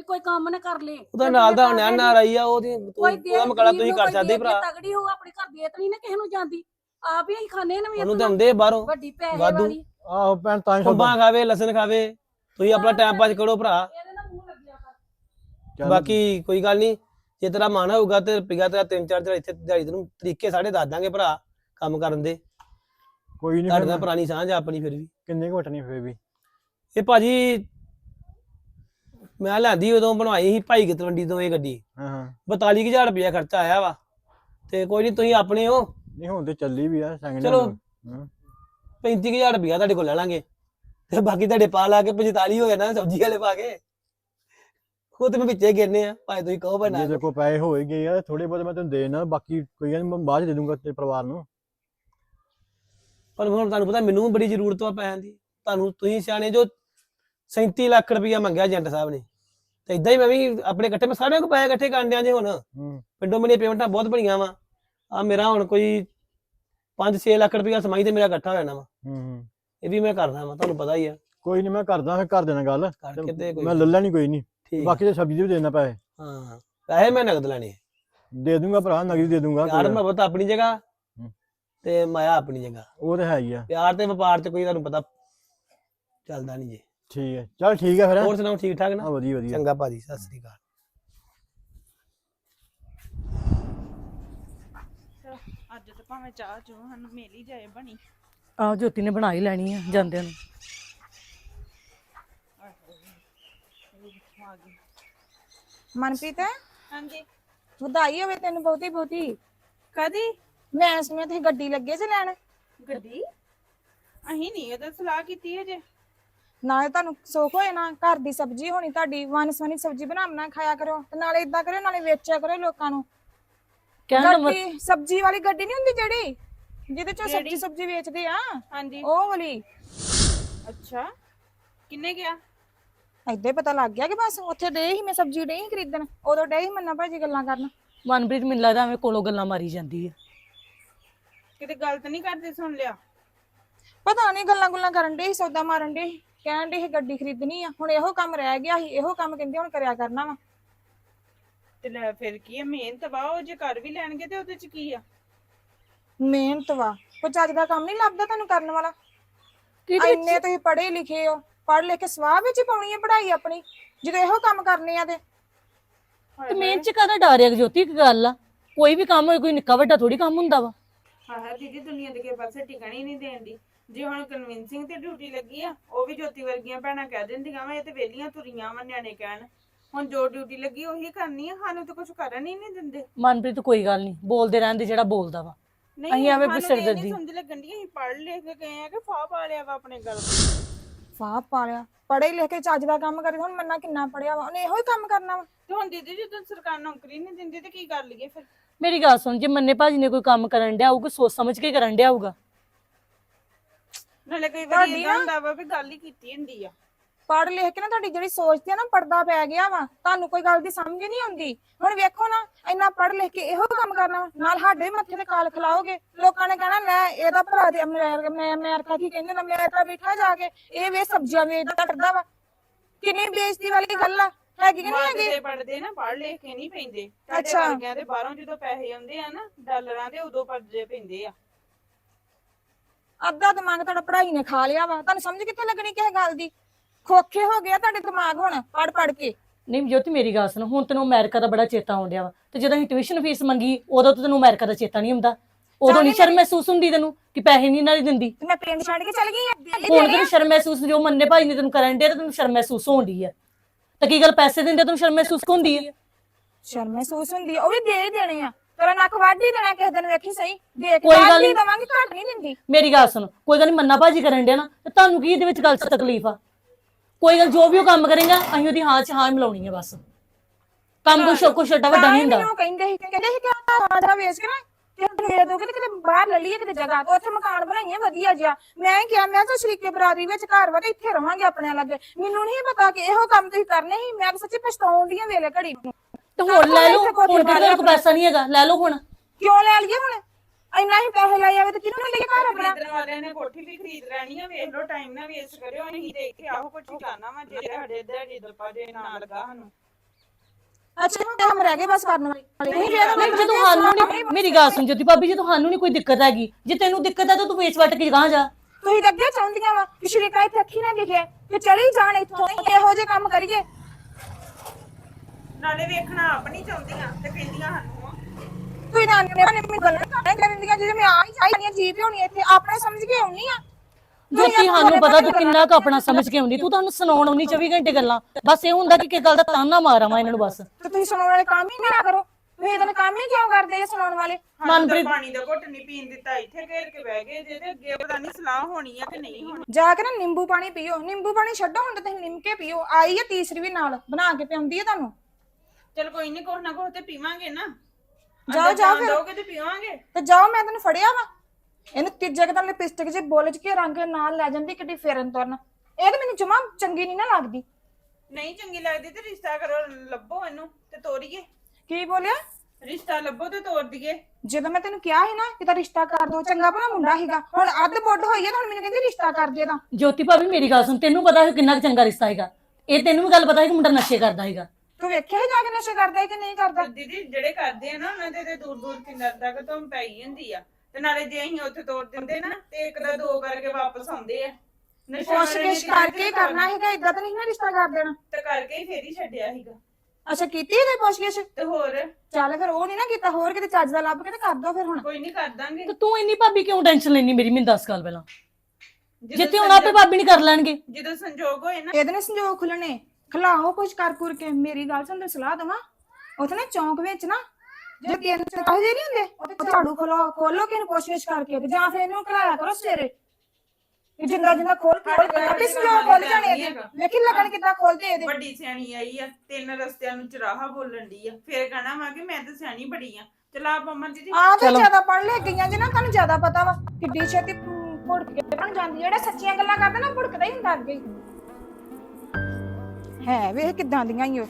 ਵੀ ਕੋਈ ਕੰਮ ਨਾ ਕਰ ਲੇ। ਉਹਦਾ ਨਾਲ ਦਾ ਹੋਣਾ ਨਾਲ ਆਈ ਆ ਉਹਦੀ ਉਹਦਾ ਮੁਕਾਬਲਾ ਤੁਸੀਂ ਕਰ ਸਕਦੇ ਭਰਾ। ਤਗੜੀ ਹੋ ਆਪਣੇ ਘਰ ਦੀ ਇਤਨੀ ਨਾ ਕਿਸੇ ਨੂੰ ਜਾਂਦੀ। ਆਪ ਹੀ ਖਾਣੇ ਨਾ ਵੀ ਉਹਨੂੰ ਆਉਂਦੇ ਬਾਹਰੋਂ। ਵੱਡੀ ਪੈਸੇ ਵਾਧੂ। ਵਾਲੀ। ਆਹੋ ਭੈਣ ਤਾਂ ਹੀ ਖੰਬਾਂ ਖਾਵੇ ਲਸਣ ਖਾਵੇ। ਤੁਸੀਂ ਆਪਣਾ ਟਾਈਮ ਪਾਸ ਕਰੋ ਭਰਾ। ਬਾਕੀ ਕੋਈ ਗੱਲ ਨਹੀਂ ਜੇ ਤੇਰਾ ਮਨ ਹੋਊਗਾ ਤੇ ਰੁਪਿਆ ਤੇਰਾ ਤਿੰਨ ਚਾਰ ਦਿਨ ਇੱਥੇ ਦਿਹਾੜੀ ਤੈਨੂੰ ਤਰੀਕੇ ਸਾਡੇ ਦੱਸ ਦਾਂਗੇ ਭਰਾ ਕੰਮ ਕਰਨ ਦੇ। ਕੋਈ ਨਹੀਂ ਤੁਹਾਡੇ ਪੁਰਾਣੀ ਸਾਂਝ ਆ ਆਪਣੀ ਫਿਰ ਵੀ। ਕਿੰਨੇ ਕੁ ਵਟਣੀ ਫੇ ਵੀ? ਇਹ ਭਾਜੀ ਮੈਂ ਲਿਆਂਦੀ ਉਦੋਂ ਬਣਵਾਈ ਸੀ ਭਾਈ ਗਤਵੰਡੀ ਤੋਂ ਇਹ ਗੱਡੀ। ਹਾਂ ਹਾਂ। 42000 ਰੁਪਇਆ ਖਰਚਾ ਆਇਆ ਵਾ। ਤੇ ਕੋਈ ਨਹੀਂ ਤੁਸੀਂ ਆਪਣੇ ਹੋ। ਨਹੀਂ ਹੁਣ ਤੇ ਚੱਲੀ ਵੀ ਆ ਸੈਕਿੰਡ ਚਲੋ। ਹਾਂ। 35000 ਰੁਪਇਆ ਤੁਹਾਡੇ ਕੋਲ ਲੈ ਲਾਂਗੇ। ਤੇ ਬਾਕੀ ਤੁਹਾਡੇ ਪਾ ਲਾ ਕੇ 45 ਹੋ ਜਾਣਾ ਸਬਜ਼ੀ ਵਾਲੇ ਪਾ ਕੇ। ਉਹ ਤੇ ਮੈਂ ਵਿੱਚੇ ਗਿਰਨੇ ਆ ਭਾਵੇਂ ਤੁਸੀਂ ਕਹੋ ਭਾਈ ਜੇ ਕੋਲ ਪੈਸੇ ਹੋਏ ਗਏ ਆ ਥੋੜੇ ਬਹੁਤ ਮੈਂ ਤੈਨੂੰ ਦੇ ਦੇਣਾ ਬਾਕੀ ਕੋਈ ਗੱਲ ਨੀ ਮੈਂ ਬਾਅਦ ਚ ਦੇ ਦੂੰਗਾ ਤੇਰੇ ਪਰਿਵਾਰ ਨੂੰ। ਪਰ ਹੁਣ ਤੁਹਾਨੂੰ ਪਤਾ ਮੈਨੂੰ ਵੀ ਬੜੀ ਜ਼ਰੂਰਤ ਵਾ ਪੈਸਿਆਂ ਦੀ। ਤੁਹਾਨੂੰ ਤੁਸੀਂ ਸਿਆਣੇ ਜੋ 37 ਲੱਖ ਰੁਪਇਆ ਮੰਗਿਆ ਏਜੰਟ ਸਾਹਿਬ ਨੇ। ਤੇ ਇਦਾਂ ਹੀ ਮੈਂ ਵੀ ਆਪਣੇ ਇਕੱਠੇ ਮੈਂ ਸਾਰਿਆਂ ਕੋ ਪੈਸੇ ਇਕੱਠੇ ਕਰਨ ਡਿਆ ਜੇ ਹੁਣ। ਹੂੰ। ਪਿੰਡੋਂ ਮੇਰੀਆਂ ਪੇਮੈਂਟਾਂ ਬਹੁਤ ਬਣੀਆਂ ਵਾ। ਆ ਮੇਰਾ ਹੁਣ ਕੋਈ 5-6 ਲੱਖ ਰੁਪਇਆ ਸਮਾਈ ਤੇ ਮੇਰਾ ਇਕੱਠਾ ਹੋ ਜਾਣਾ ਵਾ। ਹੂੰ ਇਹ ਵੀ ਮੈਂ ਕਰਦਾ ਵਾ ਤੁਹਾਨੂੰ ਪਤਾ ਹੀ ਆ। ਕੋਈ ਨਹੀਂ ਮੈਂ ਕਰਦਾ ਫਿਰ ਕਰ ਦੇਣਾ ਗੱਲ। ਕਰਕੇ ਤੇ ਕੋਈ ਮੈਂ ਲੈ ਲੈਣੀ ਕੋਈ ਨਹੀਂ ਠੀਕ। ਬਾਕੀ ਤੇ ਸਬਜ਼ੀ ਦੇ ਵੀ ਦੇਣਾ ਪੈਸੇ। ਹਾਂ ਪੈਸੇ ਮੈਂ ਨਗਦ ਲੈਣੇ। ਦੇ ਦੂੰਗਾ ਭਰਾ ਨਗਦੀ ਦੇ ਦੂੰਗਾ ਕੋਈ- ਮੁਹੱਬਤ ਆਪਣੀ ਜਗ੍ਹਾ। ਤੇ ਮਾਇਆ ਆਪਣੀ ਜਗ੍ਹਾ। ਉਹ ਤੇ ਹੈ ਹੀ ਆ। ਪਿਆਰ ਤੇ ਵਪਾਰ ਚ ਕੋਈ ਤੁਹਾਨੂੰ ਪਤਾ ਚੱਲਦਾ ਨਹੀਂ ਜੇ। ਠੀਕ ਹੈ। ਚਲ ਠੀਕ ਹੈ ਫਿਰ ਹੋਰ ਸੁਣਾਓ ਠੀਕ ਠਾਕ ਨਾ? ਹਾਂ ਵਧੀਆ ਵਧੀਆ। ਚੰਗਾ ਭਾਜੀ ਸਤਿ ਸ੍ਰੀ ਅਕਾਲ। ਅੱਜ ਤਾਂ ਭਾਵੇਂ ਚਾਹ ਚੋ ਸਾਨੂੰ ਮਿਲ ਹੀ ਜਾਏ ਬਣੀ। ਆਹ ਜੋਤੀ ਨੇ ਬਣਾ ਹੀ ਲੈਣੀ ਆ ਜਾਂਦਿਆਂ ਨੂੰ। ਮਨਪ੍ਰੀਤ? ਹਾਂਜੀ। ਵਧਾਈ ਹੋਵੇ ਤੈਨੂੰ ਬਹੁਤੀ ਬਹੁਤੀ। ਕਦੀ ਮੈਂ ਸੁਣਿਆ ਤੁਸੀਂ ਗੱਡੀ ਲੱਗੇ ਸੀ ਲੈਣ? ਗੱਡੀ? ਅਹੀਂ ਨਹੀਂ ਉਹਦਾ ਸਲਾਹ ਕੀਤੀ ਹੈ ਜੇ ਨਾਲੇ ਤੁਹਾਨੂੰ ਸੁੱਖ ਹੋਏ ਨਾ ਘਰ ਦੀ ਸਬਜ਼ੀ ਹੋਣੀ ਤੁਹਾਡੀ ਵਨਸਵਨੀ ਸਬਜ਼ੀ ਬਣਾ ਬਣਾ ਖਾਇਆ ਕਰੋ ਤੇ ਨਾਲੇ ਇਦਾਂ ਕਰਿਓ ਨਾਲੇ ਵੇਚਿਆ ਕਰੋ ਲੋਕਾਂ ਨੂੰ। ਕਹਿੰਦਾ ਗੱਡੀ ਸਬਜ਼ੀ ਵਾਲੀ ਗੱਡੀ ਨਹੀਂ ਹੁੰਦੀ ਜਿਹੜੀ? ਜਿਹਦੇ ਚੋਂ? ਸਬਜ਼ੀ ਸਬਜ਼ੀ ਵੇਚਦੇ ਆ। ਹਾਂਜੀ। ਉਹ ਵਾਲੀ। ਅੱਛਾ। ਕਿੰਨੇ ਗਿਆ? ਹੀ ਪਤਾ ਲੱਗ ਗਿਆ ਕਿ ਬਸ ਉੱਥੇ ਡੇ ਹੀ ਮੈਂ ਸਬਜ਼ੀ ਡੇ ਹੀ ਖਰੀਦਣ। ਉਦੋਂ ਡੇ ਹੀ ਮੰਨਾ ਭਾਜੀ ਗੱਲਾਂ ਕਰਨ। ਮਨਪ੍ਰੀਤ ਮੈਨੂੰ ਲੱਗਦਾ ਐਵੇਂ ਕੋਲੋਂ ਗੱਲਾਂ ਮਾਰੀ ਜਾਂਦੀ ਆ। ਕਿਤੇ ਗਲਤ ਨਹੀਂ ਕਰਦੇ ਸੁਣ ਲਿਆ? ਪਤਾ ਨਹੀਂ ਗੱਲਾਂ ਗੁੱਲਾਂ ਕਰਨ ਡੇ ਸੌਦਾ ਮਾਰਨ ਡੇ ਕਹਿਣ ਡੇ ਸੀ ਗੱਡੀ ਖਰੀਦਣੀ ਆ ਹੁਣ ਇਹੋ ਕੰਮ ਰਹਿ ਗਿਆ ਸੀ ਇਹੋ ਕੰਮ ਕਹਿੰਦੇ ਹੁਣ ਕਰਿਆ ਕਰਨਾ ਵਾ। ਤੇ ਲੈ ਫਿਰ ਕੀ ਹੈ ਮਿਹਨਤ ਵਾ ਉਹ ਜੇ ਕਰ ਵੀ ਲੈਣਗੇ ਤੇ ਉਹਦੇ ਚ ਕੀ ਆ? ਮਿਹਨਤ ਵਾ ਕੋਈ ਚੱਜ ਦਾ ਕੰਮ ਨਹੀਂ ਲੱਭਦਾ ਤੁਹਾਨੂੰ ਕਰਨ ਵਾਲਾ। ਇੰਨੇ ਤੁਸੀਂ ਪੜ੍ਹੇ ਲਿਖੇ ਹੋ ਪੜ੍ਹ ਲਿਖ ਕੇ ਸਵਾਹ ਵਿੱਚ ਹੀ ਪਾਉਣੀ ਹੈ ਪੜ੍ਹਾਈ ਆਪਣੀ ਜਦੋਂ ਇਹੋ ਕੰਮ ਕਰਨੇ ਆ ਤੇ। ਤੇ ਮਿਹਨਤ ਚ ਕਾਹਦਾ ਡਰ ਹੈ ਜੋਤੀ ਇੱਕ ਗੱਲ ਆ ਕੋਈ ਵੀ ਕੰਮ ਹੋਏ ਕੋਈ ਨਿੱਕਾ ਵੱਡਾ ਥੋੜੀ ਕੰਮ ਹੁੰਦਾ ਵਾ। ਹਾਂ ਹਾਂ ਦੀਦੀ ਦੁਨੀਆ ਦੇ ਕੇ ਪਾਸੇ ਟਿਕਣੀ ਨਹੀਂ ਦੇਣ ਦੀ। ਜੇ ਹੁਣ ਕਨਵਿੰਸਿੰਗ ਤੇ ਡਿਊਟੀ ਲੱਗੀ ਆ ਉਹ ਵੀ ਜੋਤੀ ਵਰਗੀਆਂ ਭੈਣਾਂ ਕਹਿ ਦਿੰਦੀਆਂ ਵਾ ਇਹ ਤੇ ਵੇਲੀਆਂ ਤੁਰੀਆਂ ਵਾ ਨਿਆਣੇ ਕਹਿਣ। ਹੁਣ ਜੋ ਡਿਊਟੀ ਲੱਗੀ ਉਹੀ ਕਰਨੀ ਆ ਸਾਨੂੰ ਤਾਂ ਕੁਝ ਕਰਨ ਹੀ ਨਹੀਂ ਦਿੰਦੇ। ਮਨਪ੍ਰੀਤ ਕੋਈ ਗੱਲ ਨਹੀਂ ਬੋਲਦੇ ਰਹਿੰਦੇ ਜਿਹੜਾ ਬੋਲਦਾ ਵਾ। ਨਹੀਂ ਅਸੀਂ ਐਵੇਂ ਸਾਨੂੰ ਬਿਸਰ ਤੇ ਇਹ। ਸਮਝ ਲੱਗਣ ਦੀ ਅਸੀਂ ਪੜ੍ਹ ਲਿਖ ਕੇ ਗਏ ਆ ਕਿ ਫਾਹ ਪਾ ਲਿਆ ਵਾ ਆਪਣੇ ਗਲ ਫਾਹ ਪਾ ਲਿਆ। ਪੜ੍ਹੇ ਲਿਖ ਕੇ ਚੱਜ ਦਾ ਕੰਮ ਕਰੇ ਹੁਣ ਮੰਨਾ ਕਿੰਨਾ ਪੜਿਆ ਵਾ ਉਹਨੇ ਇਹੋ ਹੀ ਕੰਮ ਕਰਨਾ ਵਾ। ਤੇ ਹੁਣ ਦੀਦੀ ਜਦੋਂ ਸਰਕਾਰ ਨੌਕਰੀ ਨਹੀਂ ਦਿੰਦੀ ਤੇ ਕੀ ਕਰ ਲਈਏ ਫਿਰ? ਮੇਰੀ ਗੱਲ ਸੁਣ ਜੇ ਮੰਨੇ ਭਾਜੀ ਨੇ ਕੋਈ ਕੰਮ ਕਰਨ ਡਿਆ ਹੋਊਗਾ ਸੋਚ ਸਮਝ ਕੇ ਕਰਨ ਡਿਆ ਹੋਊਗਾ। ਨਾਲੇ ਕਈ ਵਾਰੀ ਤੁਹਾਡੀ ਇਦਾਂ ਨਾ- ਹੁੰਦਾ ਵਾ ਵੀ ਗੱਲ ਹੀ ਕੀਤੀ ਹੁੰਦੀ ਆ। ਪੜ੍ਹ ਲਿਖ ਕੇ ਨਾ ਤੁਹਾਡੀ ਜਿਹੜੀ ਸੋਚ ਤੇ ਆ ਨਾ ਪਰਦਾ ਪੈ ਗਿਆ ਵਾ ਤੁਹਾਨੂੰ ਕੋਈ ਗੱਲ ਦੀ ਸਮਝ ਨਹੀਂ ਆਉਂਦੀ। ਹੁਣ ਵੇਖੋ ਨਾ ਇੰਨਾ ਪੜ੍ਹ ਲਿਖ ਕੇ ਇਹੋ ਕੰਮ ਕਰਨਾ। ਨਾਲ ਸਾਡੇ ਵੀ ਮੱਥੇ ਤੇ ਕਾਲ ਖਲਾਓਗੇ ਲੋਕਾਂ ਨੇ ਕਹਿਣਾ ਲੈ ਇਹਦਾ ਭਰਾ ਤੇ ਅਮਰੀਕਾ ਮੈਂ ਅਮਰੀਕਾ ਕੀ ਕਹਿੰਦੇ ਨੇ ਅਮਰੀਕਾ ਬੈਠਾ ਜਾ ਕੇ ਇਹ ਵੇ ਸਬਜ਼ੀਆਂ ਵੇਚਦਾ ਕਰਦਾ ਵਾ। ਕਿੰਨੀ ਬੇਇੱਜ਼ਤੀ ਵਾਲੀ ਗੱਲ ਆ ਹੈਗੀ ਕਿ ਨਹੀਂ ਹੈਗੀ? ਪੜਦੇ ਪੜਦੇ ਨਾ ਪੜ੍ਹ ਲਿਖ ਕੇ ਨਹੀਂ ਪੈਂਦੇ। ਸਾਡੇ ਅੱਛਾ। ਵਰਗਿਆਂ ਦੇ ਬਾਹਰੋਂ ਜਦੋਂ ਪੈਸੇ ਆਉਂਦੇ ਆ ਨਾ ਡਾਲਰਾਂ ਦੇ ਉਦੋਂ ਪੜਦੇ ਪੈਂਦੇ ਆ। ਅੱਧਾ ਦਿਮਾਗ ਤੁਹਾਡਾ ਪੜ੍ਹਾਈ ਨੇ ਖਾ ਲਿਆ ਵਾ। ਤੁਹਾਨੂੰ ਸਮਝ ਕਿੱਥੇ ਲੱਗਣੀ ਕਿਸੇ ਗੱਲ ਦੀ? ਖੋਖੇ ਹੋ ਗਿਆ ਤੁਹਾਡੇ ਦਿਮਾਗ ਹੁਣ ਪੜ ਪੜ ਕੇ। ਨਹੀਂ ਜੋਤੀ ਮੇਰੀ ਗੱਲ ਸੁਣ। ਹੁਣ ਤੈਨੂੰ ਅਮਰੀਕਾ ਦਾ ਬੜਾ ਚੇਤਾ ਆਉਣ ਡਿਆ ਵਾ। ਤੇ ਜਦੋਂ ਅਸੀਂ ਟਿਊਸ਼ਨ ਫੀਸ ਮੰਗੀ ਉਦੋਂ ਤਾਂ ਤੈਨੂੰ ਅਮਰੀਕਾ ਦਾ ਚੇਤਾ ਨਹੀਂ ਹੁੰਦਾ। ਉਦੋਂ ਨਹੀਂ ਸ਼ਰਮ ਮਹਿਸੂਸ ਹੁੰਦੀ ਤੈਨੂੰ ਕਿ ਪੈਸੇ ਨਹੀਂ ਨਾਲ ਦਿੰਦੀ। ਤੇ ਮੈਂ ਪਿੰਡ ਛੱਡ ਕੇ ਚਲ ਗਈ ਆ? ਹੁਣ ਤੈਨੂੰ ਸ਼ਰਮ ਮਹਿਸੂਸ ਜੋ ਮੰਨੇ ਭਾਈ ਨੇ ਤੈਨੂੰ ਕਰਨ ਡਿਆ ਤੇ ਤੈਨੂੰ ਸ਼ਰਮ ਮਹਿਸੂਸ ਹੋਣਦੀ ਆ। ਤਾਂ ਕੀ ਗੱਲ ਪੈਸੇ ਦਿੰਦੇ ਤੈਨੂੰ ਸ਼ਰਮ ਮਹਿਸੂਸ ਹੁੰਦੀ ਆ? ਸ਼ਰਮ ਮਹਿਸੂਸ ਹੁੰਦੀ ਆ। ਉਹ ਵੀ ਦੇ ਦੇਣੇ ਆ। ਤੇਰਾ ਨੱਕ ਵੱਢ ਹੀ ਦੇਣਾ ਕਿਸੇ ਦਿਨ ਵੇਖੀ ਸਹੀ। ਦੇ ਕੇ ਕੋਈ ਗੱਲ ਵੱਢ ਹੀ ਨੀ। ਦਵਾਂਗੀ ਘੱਟ ਨਹੀਂ ਦਿੰਦੀ ਮੇਰੀ ਗੱਲ ਸੁਣ ਕੋਈ ਗੱਲ ਨਹੀਂ ਮੰਨਾ ਭਾਜੀ ਕਰਨ ਡਿਆ ਨਾ ਤੇ ਤੁਹਾਨੂੰ ਕੀ ਇਹਦੇ ਵਿੱਚ ਗੱਲ 'ਚ ਤਕਲੀਫ ਆ? ਕੋਈ ਗੱਲ ਜੋ ਵੀ ਉਹ ਕੰਮ ਕਰੇਗਾ ਅਸੀਂ ਉਹਦੀ ਹਾਂ 'ਚ ਹਾਂ ਮਿਲਾਉਣੀ ਆ ਬਸ। ਕੰਮ ਕੋਈ ਛੋਟਾ ਛੋਟਾ ਵੱਡਾ ਤਾਂ ਨਹੀਂ ਹੀ ਹੁੰਦਾ। ਮੈਨੂੰ ਕਹਿੰਦੇ ਸੀ ਕਹਿੰਦੇ ਸੀ ਕਿ ਆਹ ਵੇਚ ਕੇ ਨਾ ਤੇ ਦੇ ਦੋਗੇ ਤੇ ਕਿਤੇ ਬਾਹਰ ਲੈ ਲਈਏ ਕਿਤੇ ਜਗ੍ਹਾ ਉੱਥੇ ਮਕਾਨ ਬਣਾਈਏ ਵਧੀਆ ਜਿਹਾ। ਮੈਂ ਕਿਹਾ ਮੈਂ ਤਾਂ ਸ਼ਰੀਕੇ ਬਰਾਦਰੀ ਵਿੱਚ ਘਰ ਵਾ ਤੇ ਇੱਥੇ ਰਵਾਂਗੇ ਆਪਣੇ ਲੱਗੇ। ਮੈਨੂੰ ਨਹੀਂ ਪਤਾ ਕਿ ਇਹੋ ਕੰਮ ਤੁਸੀਂ ਕਰਨੇ ਸੀ ਮੈਂ ਤਾਂ ਸੱਚੀ ਪਛਤਾਉਣ ਦੀ ਵੇਲੇ ਘੜੀ ਨੂੰ। ਤੇ ਹੁਣ ਲੈ ਲਓ ਹੁਣ ਕਿਹਦੇ ਕੋਲ ਪੈਸਾ ਨਹੀਂ ਹੈਗਾ ਲੈ ਲਓ ਹੁਣ। ਕਿਉਂ ਲੈ ਲਈਏ ਹੁਣ? ਇੰਨਾ ਹੀ ਪੈਸੇ ਲਾਈ ਆਵੇ ਤੇ ਕਿਹਨੂੰ ਲਈਏ ਘਰ ਆਪਣਾ? ਖਰੀਦਣ ਵਾਲਿਆਂ ਨੇ ਕੋਠੀ ਵੀ ਖਰੀਦ ਲੈਣੀ ਆ ਵੇਖ ਲਓ ਟਾਈਮ ਨਾ ਵੇਸਟ ਕਰਿਓ ਅਸੀਂ ਤੇ ਇੱਥੇ ਆਹੋ ਕੁਝ ਠਿਕਾਣਾ ਵਾ ਜੇ ਸਾਡੇ ਦਿਹਾੜੀ ਦਲਪਾ ਜੇ ਨਾ ਲਗਾ ਸਾਨੂੰ। ਅੱਛਾ ਕੰਮ ਰਹਿ ਗਏ ਬਸ ਕਰਨ ਵਾਲੇ। ਨਹੀਂ ਫੇਰ ਨਹੀਂ ਜੇ ਤੁਹਾਨੂੰ ਨਹੀਂ ਮੇਰੀ ਗੱਲ ਸੁਣ ਜੋਤੀ ਭਾਬੀ ਜੇ ਤੁਹਾਨੂੰ ਨਹੀਂ ਕੋਈ ਦਿੱਕਤ ਹੈਗੀ ਜੇ ਤੈਨੂੰ ਦਿੱਕਤ ਹੈ ਤਾਂ ਤੂੰ ਵੇਚ ਵੱਟ ਕੇ ਗਾਂ ਜਾ। ਤੁਸੀਂ ਤਾਂ ਅੱਗੇ ਚਾਹੁੰਦੀਆਂ ਵਾ ਕਿ ਸ਼ਰੀਕਾ ਇੱਥੇ ਅੱਖੀ ਨਾ ਦਿਖੇ ਕਿ ਚਲੀ ਜਾਣ ਇੱਥੋਂ ਇਹੋ ਜਿਹੇ ਕੰਮ ਕਰੀਏ। ਨਾਲੇ ਵੇਖਣਾ ਆਪ ਨਹੀਂ ਚਾਹੁੰਦੀਆਂ ਤੇ ਕਹਿੰਦੀਆਂ ਸਾਨੂੰ ਆ। ਤੁਸੀਂ ਤਾਂ ਨੇ ਨੇ ਮੈਨੂੰ ਗੱਲਾਂ ਕਰਨੇ ਕਰਨਦੀਆਂ ਜੇ ਮੈਂ ਆ ਹੀ ਜਾਈਆਂ ਜੀ ਤੇ ਹੋਣੀ ਇੱਥੇ ਆਪਣੇ ਸਮਝ ਕੇ ਆਉਣੀ ਆ। ਜੋਤੀ ਸਾਨੂੰ ਪਤਾ ਤੂੰ ਕਿੰਨਾ ਕੁ ਆਪਣਾ ਸਮਝ ਕੇ ਆਉਂਦੀ ਤੂੰ ਤੁਹਾਨੂੰ ਸੁਣਾਉਣ ਆਉਣੀ 24 ਘੰਟੇ ਗੱਲਾਂ ਬਸ ਇਹ ਹੁੰਦਾ ਕਿ ਕਿਸ ਗੱਲ ਦਾ ਤਾਨਾ ਮਾਰਾਂ ਮੈਂ ਇਹਨਾਂ ਨੂੰ ਬਸ। ਤੇ ਤੁਸੀਂ ਸੁਣਾਉਣ ਵਾਲੇ ਕੰਮ ਹੀ ਨਾ ਕਰੋ ਤੁਸੀਂ ਇਹਦਾ ਕੰਮ ਹੀ ਕਿਉਂ ਕਰਦੇ ਇਹ ਸੁਣਾਉਣ ਵਾਲੇ? ਸਾਨੂੰ ਤਾਂ ਮਨਪ੍ਰੀਤ- ਪਾਣੀ ਦਾ ਘੁੱਟ ਨਹੀਂ ਪੀਣ ਦਿੱਤਾ ਇੱਥੇ ਘੇਰ ਕੇ ਬਹਿ ਗਏ ਜੇ ਤੇ ਅੱਗੇ ਪਤਾ ਨਹੀਂ ਸਲਾਹ ਹੋਣੀ ਆ ਕਿ ਨਹੀਂ ਹੋਣੀ। ਜਾ ਕੇ ਨਾ ਨਿੰਬੂ ਪਾਣੀ ਪੀਓ ਨਿੰਬੂ ਪਾਣੀ ਛੱਡੋ ਹੁਣ ਤਾਂ ਤੁਸੀਂ ਨਿੰਮ ਕੇ ਪੀਓ ਆਈ ਹੈ ਤੀਸਰੀ ਵੀ ਨਾਲ ਬਣਾ ਕੇ ਪਿਆਉਂਦੀ ਹੈ ਤੁਹਾਨੂੰ। ਚਲ ਕੋਈ ਨਹੀਂ ਕੁਛ ਨਾ ਕੁਛ ਤੇ ਪੀਵਾਂਗੇ ਨਾ। ਜਾਓ, ਅੰਦਰ ਜਾਓ ਜਾਣ ਫਿਰ। ਦਿਓਗੇ ਤੇ ਪੀਵਾਂਗੇ। ਤੇ ਜਾਓ ਮੈਂ ਤੈਨੂੰ ਫੜਿਆ ਵਾ। ਇਹਨੂੰ ਤੀਜੇ ਕਦਮ ਲਿਪਸਟਿਕ ਜੇ ਬੋਲ ਚ ਕੇ ਰੰਗ ਨਾਲ ਲੈ ਜਾਂਦੀ ਕਿੱਡੀ ਫੇਰਨ ਤੁਰਨ। ਇਹ ਤਾਂ ਮੈਨੂੰ ਜਮਾ ਚੰਗੀ ਨਹੀਂ ਨਾ ਲੱਗਦੀ। ਨਹੀਂ ਚੰਗੀ ਲੱਗਦੀ ਤੇ ਰਿਸ਼ਤਾ ਕਰੋ ਲੱਭੋ ਇਹਨੂੰ ਤੇ ਤੋਰੀਏ। ਕੀ ਬੋਲਿਆ? ਰਿਸ਼ਤਾ ਲੱਭੋ ਤੇ ਤੋਰ ਦਈਏ। ਜਦੋਂ ਮੈਂ ਤੈਨੂੰ ਕਿਹਾ ਸੀ ਨਾ ਕਿ ਤਾਂ ਰਿਸ਼ਤਾ ਕਰ ਦੋ ਚੰਗਾ ਭਲਾ ਮੁੰਡਾ ਸੀਗਾ। ਹੁਣ ਅੱਧ ਬੁੱਢ ਹੋਈ ਹੈ ਤਾਂ ਹੁਣ ਮੈਨੂੰ ਕਹਿੰਦੀ ਰਿਸ਼ਤਾ ਕਰ ਦੇ ਤਾਂ ਜੋਤੀ ਭਾਬੀ ਮੇਰੀ ਗੱਲ ਸੁਣ ਤੈਨੂੰ ਪਤਾ ਹੈ ਕਿੰਨਾ ਕੁ ਚੰਗਾ ਰਿਸ਼ਤਾ ਹੈਗਾ। ਇਹ ਤੈਨੂੰ ਵੀ ਗੱਲ ਪਤਾ ਹੈ ਕਿ ਮੁੰਡਾ ਨਸ਼ੇ ਕਰਦਾ ਹੈਗਾ। ਤੂੰ ਵੇਖਿਆ ਜਾ ਕੇ ਨਸ਼ੇ ਕਰਦਾ ਹੈ ਕਿ ਨਹੀਂ ਕਰਦਾ? ਤੇ ਦੀਦੀ ਜਿਹੜੇ ਕਰਦੇ ਆ ਨਾ ਉਹਨਾਂ ਦੇ ਤੇ ਦੂਰ ਦੂਰ ਕਿੰਦਰ ਤੱਕ ਤੋਂ ਪੈ ਹੀ ਹੁੰਦੀ ਆ। ਤੇ ਨਾਲੇ ਜੇ ਅਸੀਂ ਉੱਥੇ ਤੋੜ ਦਿੰਦੇ ਨਾ ਤੇ ਇੱਕ ਦਾ ਦੋ ਕਰਕੇ ਵਾਪਸ ਆਉਂਦੇ ਆ। ਨਸ਼ਾ ਕੋਸ਼ਿਸ਼ ਕਿੰਨਾ ਕਰਕੇ ਕਰਨਾ ਹੈਗਾ ਇਦਾਂ ਤਾਂ ਨਹੀਂ ਨਾ ਰਿਸ਼ਤਾ ਕਰ ਦੇਣਾ। ਤੇ ਕਰਕੇ ਹੀ ਫੇਰ ਹੀ ਛੱਡਿਆ ਸੀਗਾ। ਅੱਛਾ ਕੀਤੀ ਇਹਦੇ ਕੋਸ਼ਿਸ਼ ਤੇ ਹੋਰ? ਚੱਲ ਫਿਰ ਉਹ ਨਹੀਂ ਨਾ ਕੀਤਾ ਹੋਰ ਕਿਤੇ ਚੱਜ ਦਾ ਲੱਭ ਕੇ ਤੇ ਕਰ ਦੋ ਫਿਰ ਹੁਣ। ਕੋਈ ਨਹੀਂ ਕਰ ਦਾਂਗੇ। ਤੇ ਤੂੰ ਇੰਨੀ ਭਾਬੀ ਕਿਉਂ ਟੈਨਸ਼ਨ ਲੈਣੀ ਮੇਰੀ? ਮੈਨੂੰ ਦੱਸ ਗੱਲ ਪਹਿਲਾਂ। ਜਿੱਤੇ ਹੁਣ ਆਪੇ ਭਾਬੀ ਨਹੀਂ ਕਰ ਲੈਣਗੇ। ਜਦੋਂ ਸੰਜੋਗ ਹੋਏ ਨਾ ਇਹਦੇ ਨੇ ਸੰਜੋਗ ਖੁੱਲਣੇ। ਖਲਾਓ ਕੁਝ ਕਰ ਕੁਰ ਕੇ ਮੇਰੀ ਗੱਲ ਸੁਣ ਤੇ ਸਲਾਹ ਦਵਾਂ? ਉਥੇ ਨਾ ਚੌਂਕ ਵਿੱਚ ਨਾ ਜੇ ਤਿੰਨ ਚਾਹੇ ਜੇ ਨਹੀਂ ਹੁੰਦੇ ਉੱਥੇ ਝਾੜੂ ਖੋਲੋ ਖੋਲੋ ਕਿ ਕੋਸ਼ਿਸ਼ ਕਰਕੇ ਤੇ ਜਾਂ ਫਿਰ ਇਹਨੂੰ ਖਲਾਇਆ ਕਰੋ ਸਵੇਰੇ। ਇਹ ਜਿੰਦਾ ਜਿੰਦਾ ਖੋਲ ਖੋਲ ਕੇ ਆਪੇ ਸੰਜੋਗ ਖੋਲ ਜਾਣੇ ਇਹਦੇ। ਵੇਖੀ ਲੱਗਣ ਕਿੱਦਾਂ ਖੋਲਦੇ ਇਹਦੇ। ਵੱਡੀ ਸਿਆਣੀ ਆਈ ਆ ਤਿੰਨ ਰਸਤਿਆਂ ਨੂੰ ਚਰਾਹਾ ਬੋਲਣ ਦੀ ਆ। ਫੇਰ ਕਹਿਣਾ ਵਾ ਕਿ ਮੈਂ ਤਾਂ ਸਿਆਣੀ ਬੜੀ ਆ। ਚਲਾ ਪੰਮਾ ਦੀਦੀ ਆ ਤੇ ਜ਼ਿਆਦਾ ਪੜ੍ਹ ਲੈ ਗਈਆਂ ਜੇ ਨਾ ਤੁਹਾਨੂੰ ਜ਼ਿਆਦਾ ਪਤਾ ਵਾ ਕਿੱਡੀ ਛੇਤੀ ਭੁੜਕ ਕੇ ਬਣ ਜਾਂਦੀ ਜਿਹੜੇ ਸੱਚੀਆਂ ਗੱਲਾਂ ਕਰਦੇ ਨਾ ਭੁੜਕਦਾ ਹੀ ਹੁੰਦਾ ਅੱਗੇ ਹੈ। ਵੇਖ ਕਿਦਾਂ ਦੀਆਂ ਹੀ ਉਹ